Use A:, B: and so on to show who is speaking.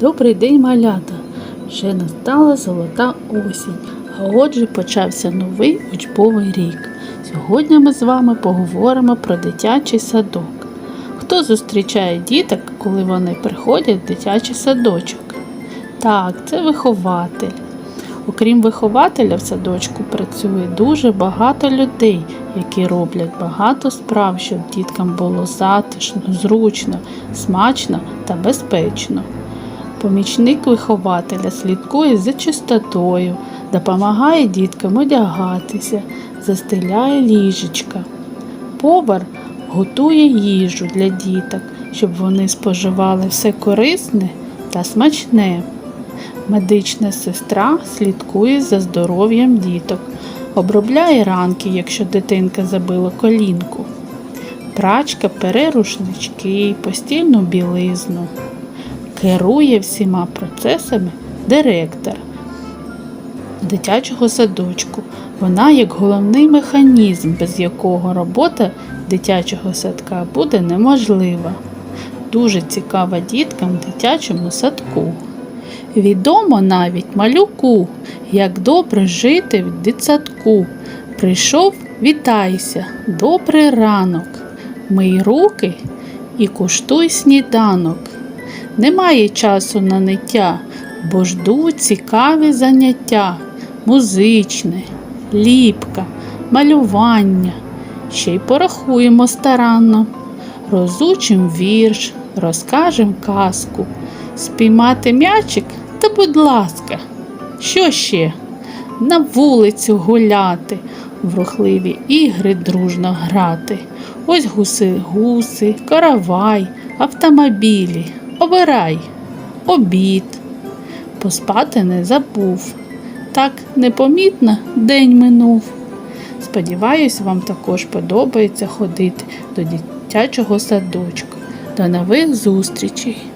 A: Добрий день, малята! Вже настала золота осінь, а отже почався новий учбовий рік. Сьогодні ми з вами поговоримо про дитячий садок. Хто зустрічає діток, коли вони приходять в дитячий садочок? Так, це вихователь. Окрім вихователя в садочку працює дуже багато людей, які роблять багато справ, щоб діткам було затишно, зручно, смачно та безпечно. Помічник вихователя слідкує за чистотою, допомагає діткам одягатися, застеляє ліжечка. Повар готує їжу для діток, щоб вони споживали все корисне та смачне. Медична сестра слідкує за здоров'ям діток, обробляє ранки, якщо дитинка забила колінку. Прачка пере рушнички, постільну білизну. Керує всіма процесами директор дитячого садочку. Вона як головний механізм, без якого робота дитячого садка буде неможлива. Дуже цікава діткам в дитячому садку. Відомо навіть малюку, як добре жити в дитсадку. Прийшов, вітайся, добрий ранок. Мий руки і куштуй сніданок. Немає часу на ниття, бо ждуть цікаві заняття, музичне, ліпка, малювання. Ще й порахуємо старанно. Розучим вірш, розкажем казку. Спіймати м'ячик та будь ласка. Що ще? На вулицю гуляти, в рухливі ігри дружно грати. Ось гуси, гуси, каравай, автомобілі. Обирай, обід. Поспати не забув. Так непомітно день минув. Сподіваюсь, вам також подобається ходити до дитячого садочку. До нових зустрічей!